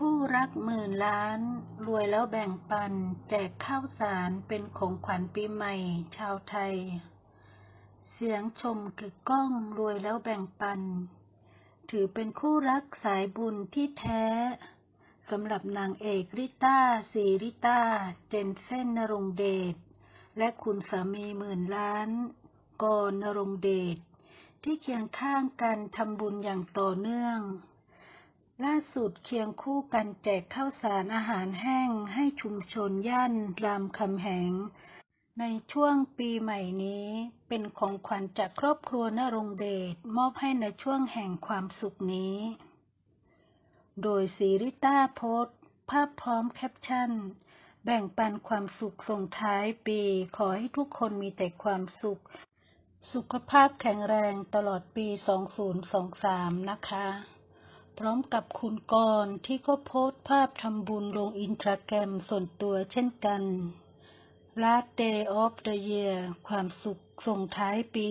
คู่รักหมื่นล้าน รวยแล้วแบ่งปัน แจกข้าวสารเป็นของขวัญปีใหม่ ชาวไทย เสียงชมกึกก้องรวยแล้วแบ่งปัน ถือเป็นคู่รักสายบุญที่แท้สำหรับนางเอกริต้าสีริต้า เจนเซ่นนรงเดช และคุณสามีหมื่นล้านกรนรงเดช ที่เคียงข้างกันทำบุญอย่างต่อเนื่อง ล่าสุดเคียงคู่กันแจกข้าวสารอาหารแห้งให้ชุมชนย่านรามคำแหง ในช่วงปีใหม่นี้เป็นของขวัญจากครอบครัวนรงเดชมอบให้ในช่วงแห่งความสุขนี้ โดยสีริต้าโพสภาพพร้อมแคปชั่น แบ่งปันความสุขส่งท้ายปี ขอให้ทุกคนมีแต่ความสุข สุขภาพแข็งแรงตลอดปี 2023 นะคะ พร้อมกับคุณกรที่ก็โพสต์ภาพทำบุญลงอินสตาแกรมส่วนตัวเช่นกัน Last Day of the Year ความสุขส่งท้ายปี